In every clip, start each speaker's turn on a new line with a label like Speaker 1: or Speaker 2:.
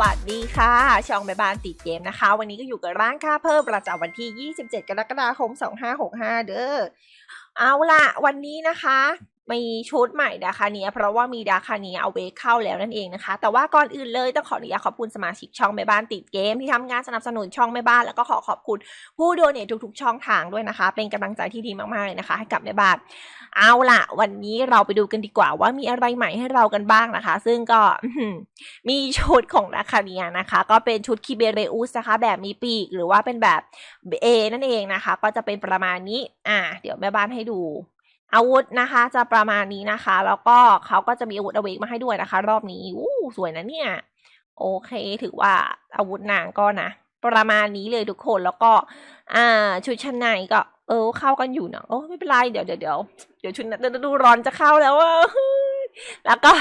Speaker 1: วัสดีค่ะช่องแม่บ้านติดเกมนะคะ วันนี้ก็อยู่กับร้านค่าเพิ่มประจำวันที่ 27 กรกฎาคม 2565 เด้อเอาละวันนี้นะคะ มีชุดใหม่ดาคาเนีย เพราะว่ามีดาคาเนียเอาเวกเข้าแล้วนั่นเองนะคะ แต่ว่าก่อนอื่นเลยต้องขออนุญาตขอบคุณสมาชิกช่องแม่บ้านติดเกม ที่ทำงานสนับสนุนช่องแม่บ้านแล้วก็ขอขอบคุณผู้โดเนททุกๆ ช่องทางด้วยนะคะ เป็นกำลังใจที่ดีมากๆเลยนะคะ ให้กับแม่บ้าน เอาล่ะ วันนี้เราไปดูกันดีกว่า ว่ามีอะไรใหม่ให้เรากันบ้างนะคะ ซึ่งก็มีชุดของนาคาเนียนะคะ ก็เป็นชุดคิเบเรอุสนะคะ แบบมีปีกหรือว่าเป็นแบบเอนั่นเองนะคะ ก็จะเป็นประมาณนี้ อ่า เดี๋ยวแม่บ้านให้ดู อาวุธนะคะจะประมาณนี้นะคะ แล้วก็เขาก็จะมีอาวุธอเวกมาให้ด้วยนะคะ รอบนี้อู้สวยนะเนี่ย โอเคถือว่าอาวุธนางก็นะประมาณนี้เลยทุกคนแล้วก็อ่าชุดชั้นในก็ เออเข้ากันอยู่เนอะโอ้ไม่เป็นไรเดี๋ยวเดี๋ยวเดี๋ยวเดี๋ยวชุดนั้นเดี๋ยวดูร้อนจะเข้าแล้วอะแล้วก็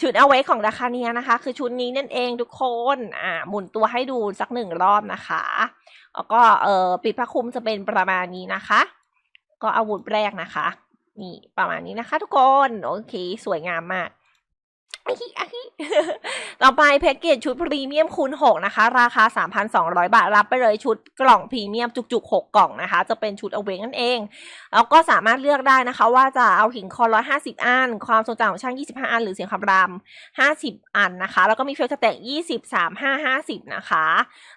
Speaker 1: ชุดเอาไว้ของราคาเนียนะคะ คือชุดนี้นั่นเองทุกคนอ่าหมุนตัวให้ดูสักหนึ่งรอบนะคะแล้วก็เออปิดผ้าคลุมจะเป็นประมาณนี้นะคะ ก็อาวุธแรกนะคะ นี่ประมาณนี้นะคะ ทุกคน โอเค สวยงามมากอะฮิอะฮิ ต่อไปแพ็กเกจชุดพรีเมียมคูณ6นะคะ ราคา 3,200 บาท รับไปเลยชุดกล่องพรีเมียมจุกๆ 6 กล่องนะคะ จะเป็นชุดเอาเวงนั่นเอง แล้วก็สามารถเลือกได้นะคะ ว่าจะเอาหินคอ150 อัน ความทรงจำของช่าง 25 อัน หรือเสียงคำราม 50 อันนะคะ แล้วก็มีเฟลสแต็ก20 3 5 50 นะคะ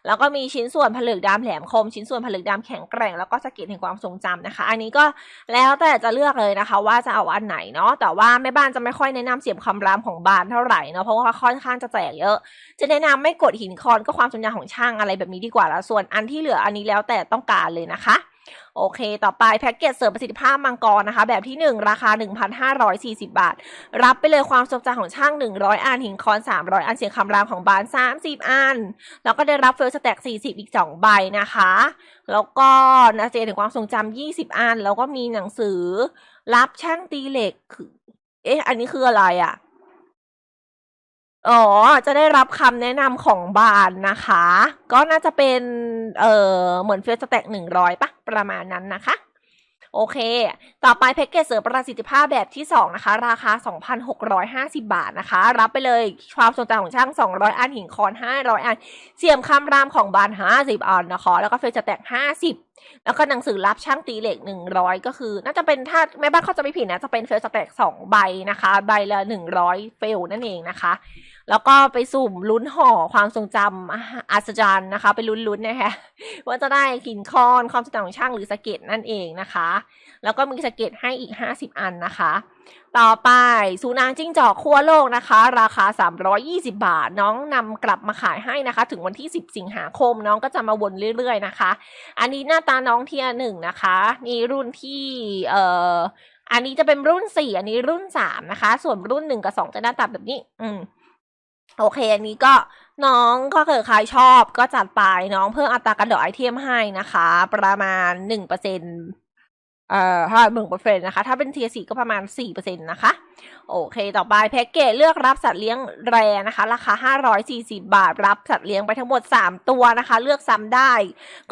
Speaker 1: แล้วก็มีชิ้นส่วนผลึกดำแหลมคม ชิ้นส่วนผลึกดำแข็งแกร่ง แล้วก็สก็ดแห่งความทรงจำนะคะ อันนี้ก็แล้วแต่จะเลือกเลยนะคะ ว่าจะเอาอันไหนเนาะ แต่ว่าแม่บ้านจะไม่ค่อยแนะนำเสียบคำรามของบานเท่าไหร่เนาะ เพราะว่าค่อนข้างจะแจกเยอะ จะแนะนำไม่กดหินคอนก็ความทรงจำของช่างอะไรแบบนี้ดีกว่าละส่วนอันที่เหลืออันนี้แล้วแต่ต้องการเลยนะคะโอเค ต่อไปแพ็กเกจเสริมประสิทธิภาพมังกรนะคะ แบบที่ 1 ราคา 1,540 บาท รับไปเลยความทรงจำของช่าง 100 อันหินคอน 300 อันเสียงคำรามของบาน 30 อัน แล้วก็ได้รับเฟลสแต็ก40 อีก 2 ใบนะคะ แล้วก็นะเจถึงความทรงจำ20 อัน แล้วก็มีหนังสือ รับช่างตีเหล็ก เอ๊ะ อันนี้คืออะไรอะ่ะ อ๋อ จะได้รับคำแนะนำของบานนะคะ ก็น่าจะเป็น เอ่อเหมือนเฟสแต็กหนึ่งร้อยปะประมาณนั้นนะคะ โอเค ต่อไปแพ็กเกจเสริมประสิทธิภาพแบบที่ 2 นะคะ ราคา 2,650 บาทนะคะ รับไปเลยความทรงจำของช่าง 200 อันหินคอน 500 อัน เสียมคำรามของบาน 50 อันนะคะ แล้วก็เฟสแตก 50แล้วก็หนังสือรับช่างตีเหล็ก100ก็คือ น่าจะเป็นถ้าแม่บ้านเขาจะไม่ผิดนะจะเป็นเฟสแต็ก2ใบนะคะ ใบละ100เฟลนั่นเองนะคะ แล้วก็ไปสุ่มลุ้นห่อความทรงจำอะอัศจรรย์นะคะ ไปลุ้นๆนะคะว่าจะได้หินคอนความทรงจของช่างหรือสะเก็ตนั่นเองนะคะ แล้วก็มีสะเก็ตให้อีก 50 อันนะคะ ต่อไปสูนางจิ้งจอกขั้วโลกนะคะ ราคา 320 บาท น้องนำกลับมาขายให้นะคะ ถึงวันที่ 10 สิงหาคมน้องก็จะมาวนเรื่อยๆนะคะ อันนี้หน้าตาน้องเทียหนึ่งนะคะนี่รุ่นที่เอ่ออันนี้จะเป็นรุ่นสี่อันนี้รุ่นสามนะคะ ส่วนรุ่นหนึ่งกับสองจะหน้าตาแบบนี้ อืม โอเค อันนี้ก็น้องก็เกิดใครชอบก็จัดไปน้องเพิ่มอัตราการดอกไอเทมให้นะคะ ประมาณหนึ่ง เปอร์เซ็นเอ่อถ้าหนึ่งเปอร์เซ็นต์นะคะ ถ้าเป็นเทียสี่ก็ประมาณสี่เปอร์เซ็นต์นะคะ โอเค ต่อไปแพ็กเกจเลือกรับสัตว์เลี้ยงแรนะคะ ราคาห้าร้อยสี่สิบาท รับสัตว์เลี้ยงไปทั้งหมดสามตัวนะคะ เลือกซ้ำได้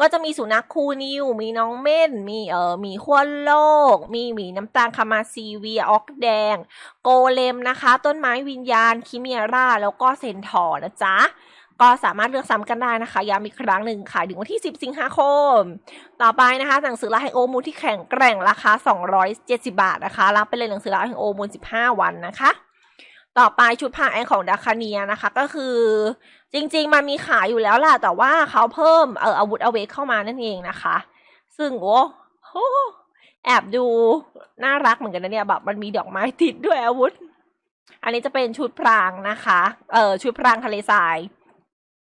Speaker 1: ก็จะมีสุนัขคูนิว มีน้องเม่น มีเอ่อ มีขั้วโลก มีหมีน้ำตาลคามาซีเวียออกแดง โกเลมนะคะ ต้นไม้วิญญาณ คิเมียร่า แล้วก็เซนทอร์นะจ๊ะ ก็สามารถเลือกซ้ำกันได้นะคะย้ำอีกครั้งหนึ่งขายถึงวันที่ 10 สิงหาคม ต่อไปนะคะ หนังสือลาไฮโอมูลที่แข็งแกร่งราคา 270 บาทนะคะรับไปเลยหนังสือลาไฮโอมูล15 วันนะคะต่อไปชุดผ้าแอนของดาคาเนียนะคะ ก็คือจริงๆ มันมีขายอยู่แล้วล่ะ แต่ว่าเขาเพิ่มเอออาวุธอเวกเข้ามานั่นเองนะคะ ซึ่งโอ้โหแอบดูน่ารักเหมือนกันนะเนี่ยแบบมันมีดอกไม้ติดด้วยอาวุธ อันนี้จะเป็นชุดพรางนะคะ เอ่อชุดพรางทะเลทราย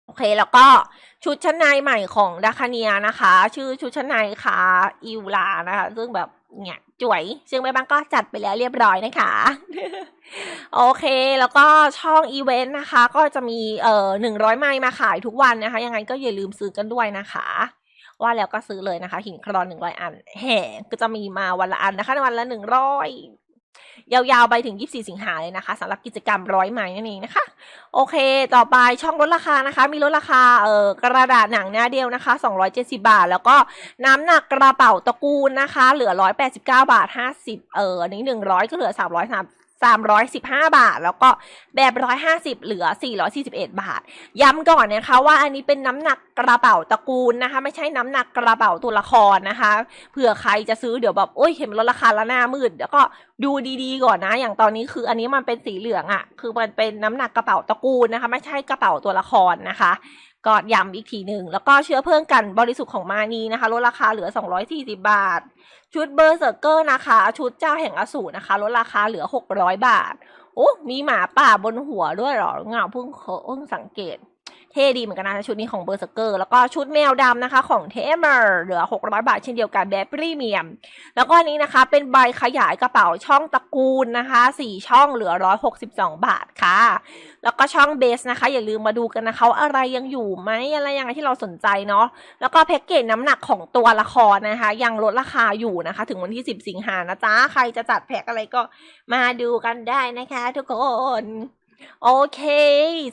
Speaker 1: โอเคแล้วก็ชุดชั้นในใหม่ของดาคาเนียนะคะ ชื่อชุดชั้นในค่ะอิวลานะคะ ซึ่งแบบเนี่ยจ่วย ซึ่งแม่บ้านก็จัดไปแล้วเรียบร้อยนะคะ โอเคแล้วก็ช่องอีเวนต์นะคะ ก็จะมีเอ่อหนึ่งร้อยไม้มาขายทุกวันนะคะ ยังไงก็อย่าลืมซื้อกันด้วยนะคะ ว่าแล้วก็ซื้อเลยนะคะ หินครอนหนึ่งร้อยอันแห่ก็จะมีมาวันละอันนะคะ วันละหนึ่งร้อย ยาวๆไปถึง 24 สิงหาเลยนะคะสำหรับกิจกรรมร้อยไม้นั่นเองนะคะ โอเค ต่อไปช่องลดราคานะคะ มีลดราคาเอ่อกระดาษหนังหน้าเดียวนะคะ 270 บาท แล้วก็น้ำหนักกระเป๋าตระกูลนะคะ เหลือ 189 บาท 50 เอออันนี้ 100 ก็เหลือ300 315 บาท แล้วก็แบบ 150 เหลือ 441 บาท ย้ำก่อนนะคะว่าอันนี้เป็นน้ำหนักกระเป๋าตระกูลนะคะ ไม่ใช่น้ำหนักกระเป๋าตัวละครนะคะเผื่อใครจะซื้อเดี๋ยวแบบโอ้ยเห็นลดราคาแล้วหน้ามืดแล้วก็ดูดีๆก่อนนะ อย่างตอนนี้คืออันนี้มันเป็นสีเหลืองอะ่ะ คือมันเป็นน้ำหนักกระเป๋าตระกูลนะคะ ไม่ใช่กระเป๋าตัวละครนะคะ ก็ย้ำอีกทีหนึ่ง แล้วก็เชื้อเพลิงกันบริสุทธิ์ของมานีนะคะ ลดราคาเหลือ 240 บาท ชุดเบอร์เซอร์เกอร์นะคะ ชุดเจ้าแห่งอสูรนะคะ ลดราคาเหลือ 600 บาท โอ้ มีหมาป่าบนหัวด้วยหรอเงาเพิ่งเคเพิ่งสังเกต เท่ดีเหมือนกันนะชุดนี้ของเบอร์เซอร์เกอร์แล้วก็ชุดแมวดำนะคะของเทมเมอร์เหลือ 600 บาทเช่นเดียวกันแบบพรีเมียม แล้วก็อันนี้นะคะเป็นใบขยายกระเป๋าช่องตระกูลนะคะสี่ช่องเหลือ 162 บาทค่ะ แล้วก็ช่องเบสนะคะ อย่าลืมมาดูกันนะคะว่าอะไรยังอยู่ไหมอะไรยังไงที่เราสนใจเนาะแล้วก็แพ็กเกจน้ำหนักของตัวละครนะคะ ยังลดราคาอยู่นะคะ ถึงวันที่ 10 สิงหานะจ๊ะใครจะจัดแพ็กอะไรก็มาดูกันได้นะคะ ทุกคน โอเค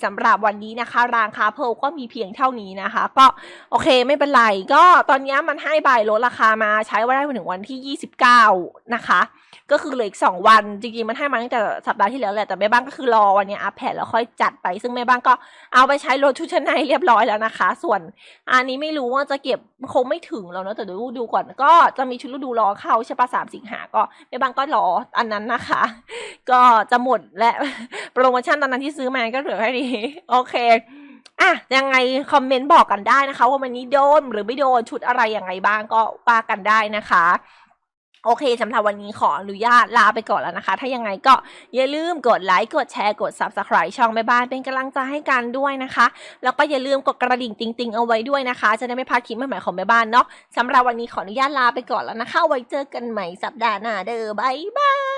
Speaker 1: สำหรับวันนี้นะคะรางคาเพลก็มีเพียงเท่านี้นะคะ ก็โอเคไม่เป็นไร ก็ตอนนี้มันให้ใบลดราคามาใช้ไว้ได้ถึงวันที่ 29 นะคะ ก็คือเหลืออีกสองวัน จริงๆ มันให้มาตั้งแต่สัปดาห์ที่แล้วแหละแต่แม่บ้านก็คือรอวันนี้อัปแพดแล้วค่อยจัดไป ซึ่งแม่บ้านก็เอาไปใช้รถชุดชั้นในเรียบร้อยแล้วนะคะ ส่วนอันนี้ไม่รู้ว่าจะเก็บคงไม่ถึงแล้วเนอะแต่ดี๋ยวดูก่อน ก็จะมีชุดฤดูรอเข้าใช่ปะสามสิงหาก็แม่บ้านก็รออันนั้นนะคะ ก็จะหมดและโปรโมชั่นนตอนนั้นที่ซื้อมาก็เหลือแค่นี้โอเคอะยังไงคอมเมนต์บอกกันได้นะคะ ว่าวันนี้โดนหรือไม่โดนชุดอะไรยังไงบ้างก็ว่ากันได้นะคะโอเคสำหรับวันนี้ขออนุญาตลาไปก่อนแล้วนะคะ ถ้ายังไงก็อย่าลืมกดไลค์ กดแชร์ กด Subscribe ช่องแม่บ้านเป็นกำลังใจให้กันด้วยนะคะ แล้วก็อย่าลืมกดกระดิ่งติงๆเอาไว้ด้วยนะคะ จะได้ไม่พลาดคลิปใหม่ๆของแม่บ้านเนาะสำหรับวันนี้ขออนุญาตลาไปก่อนแล้วนะคะ ไว้เจอกันใหม่สัปดาห์หน้าเด้อบายบาย